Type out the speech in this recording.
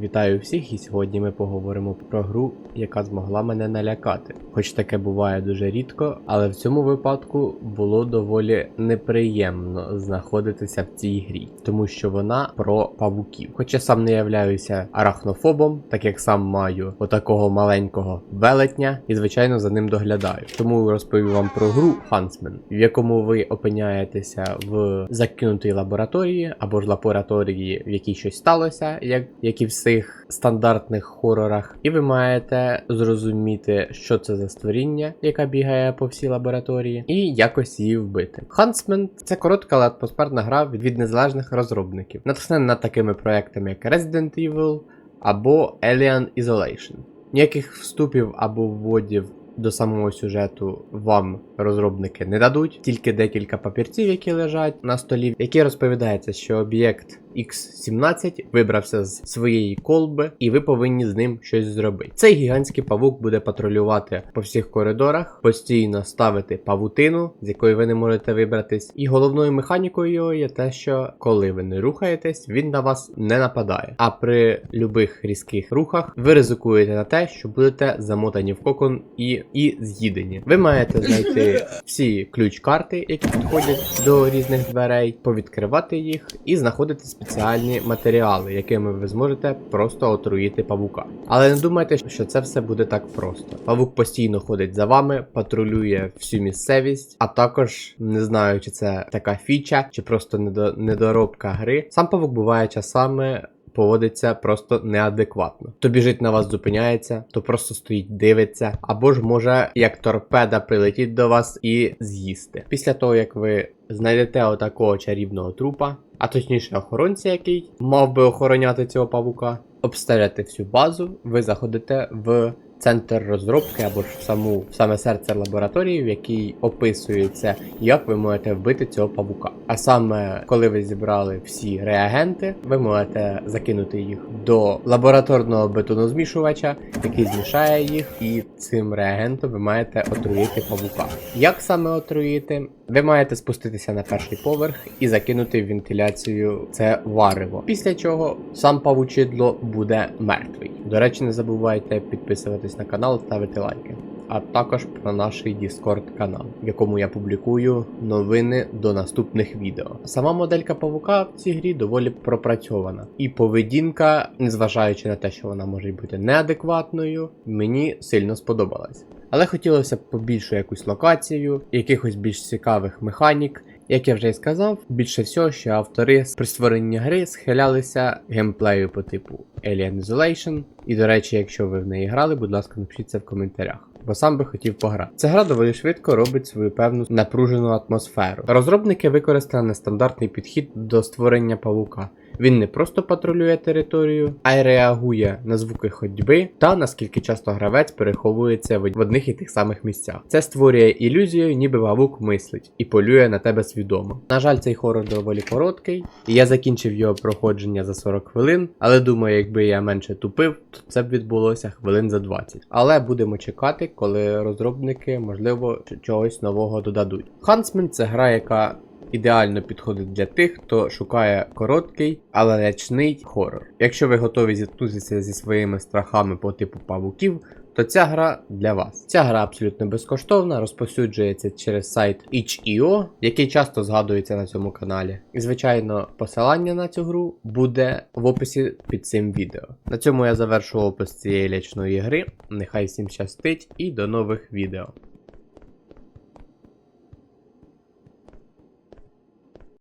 Вітаю всіх, і сьогодні ми поговоримо про гру, яка змогла мене налякати. Хоч таке буває дуже рідко, але в цьому випадку було доволі неприємно знаходитися в цій грі, тому що вона про павуків. Хоч я сам не являюся арахнофобом, так як сам маю отакого маленького велетня і, звичайно, за ним доглядаю. Тому розповім вам про гру Huntsman, в якому ви опиняєтеся в закинутій лабораторії або ж лабораторії, в якій щось сталося, як, як і в всіх стандартних хорорах, і ви маєте зрозуміти, що це за створіння, яка бігає по всій лабораторії, і якось її вбити. Huntsman – це коротка, але атмосферна гра від, незалежних розробників, натхнена над такими проектами, як Resident Evil або Alien Isolation. Ніяких вступів або вводів до самого сюжету вам розробники не дадуть, тільки декілька папірців, які лежать на столі, які розповідається, що об'єкт X17 вибрався з своєї колби, і ви повинні з ним щось зробити. Цей гігантський павук буде патрулювати по всіх коридорах, постійно ставити павутину, з якої ви не можете вибратись. І головною механікою його є те, що коли ви не рухаєтесь, він на вас не нападає. А при любих різких рухах ви ризикуєте на те, що будете замотані в кокон і, і з'їдені. Ви маєте знайти всі ключ-карти, які підходять до різних дверей, повідкривати їх і знаходити спеціальні матеріали, якими ви зможете просто отруїти павука. Але не думайте, що це все буде так просто. Павук постійно ходить за вами, патрулює всю місцевість, а також не знаю, чи це така фіча, чи просто недо- недоробка гри. Сам павук буває часами. Поводиться просто неадекватно. То біжить на вас, зупиняється, то просто стоїть, дивиться, або ж може як торпеда прилетіть до вас і з'їсти. Після того, як ви знайдете отакого чарівного трупа, а точніше охоронця, який мав би охороняти цього павука, обстежити всю базу, ви заходите в центр розробки або ж в саму в саме серце лабораторії, в якій описується, як ви можете вбити цього павука. А саме, коли ви зібрали всі реагенти, ви можете закинути їх до лабораторного бетонозмішувача, який змішає їх, і цим реагентом ви маєте отруїти павука. Як саме отруїти? Ви маєте спуститися на перший поверх і закинути в вентиляцію це варево. Після чого сам павучидло буде мертвий. До речі, не забувайте підписуватись на канал, ставити лайки. А також про наш Discord канал, в якому я публікую новини до наступних відео. Сама моделька павука в цій грі доволі пропрацьована. І поведінка, незважаючи на те, що вона може бути неадекватною, мені сильно сподобалась. Але хотілося б побільшу якусь локацію, якихось більш цікавих механік. Як я вже й сказав, більше всього, що автори при створенні гри схилялися геймплею по типу Alien Isolation. І до речі, якщо ви в неї грали, будь ласка, напишіть це в коментарях. Бо сам би хотів пограти. Ця гра доволі швидко робить свою певну напружену атмосферу. Розробники використали нестандартний підхід до створення павука. Він не просто патрулює територію, а й реагує на звуки ходьби та наскільки часто гравець переховується в одних і тих самих місцях. Це створює ілюзію, ніби павук мислить і полює на тебе свідомо. На жаль, цей хорор доволі короткий, і я закінчив його проходження за 40 хвилин, але думаю, якби я менше тупив, то це б відбулося хвилин за 20. Але будемо чекати, коли розробники, можливо, чогось нового додадуть. Huntsman – це гра, яка ідеально підходить для тих, хто шукає короткий, але лячний хорор. Якщо ви готові зіткнутися зі своїми страхами по типу павуків, то ця гра для вас. Ця гра абсолютно безкоштовна, розповсюджується через сайт itch.io, який часто згадується на цьому каналі. І, звичайно, посилання на цю гру буде в описі під цим відео. На цьому я завершу опис цієї лячної гри. Нехай всім щастить і до нових відео.